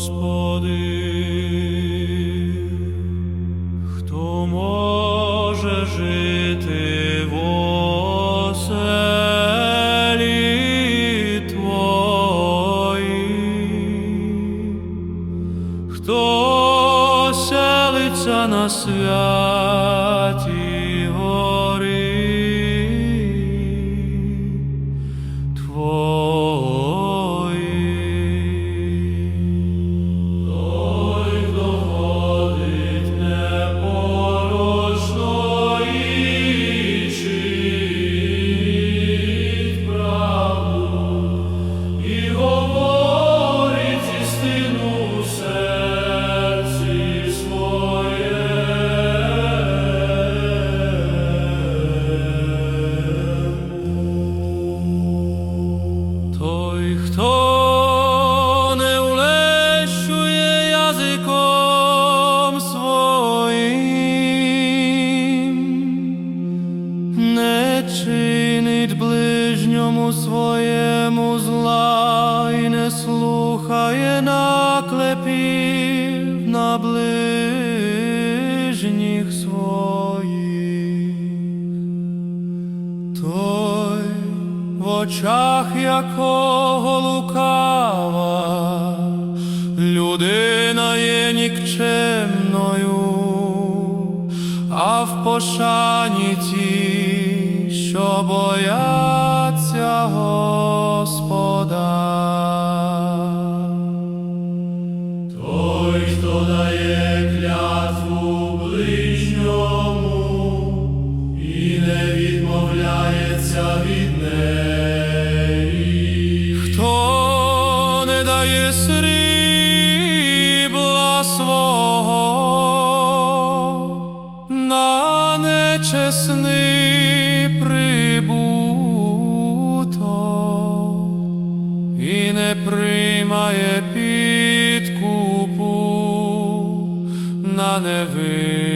Господи, хто може жити в оселі Твоїй? Хто селиться на святій чинить ближньому своєму зла і не слухає наклепів на ближніх своїх. Той, в очах якого лукава, людина є нікчемною, а в пошані ті, що бояться Господа. Той, хто дає клятву ближньому і не відмовляється від неї. Хто не дає срібла свого на нечесний прибуток і не приймає підкупу на невинного.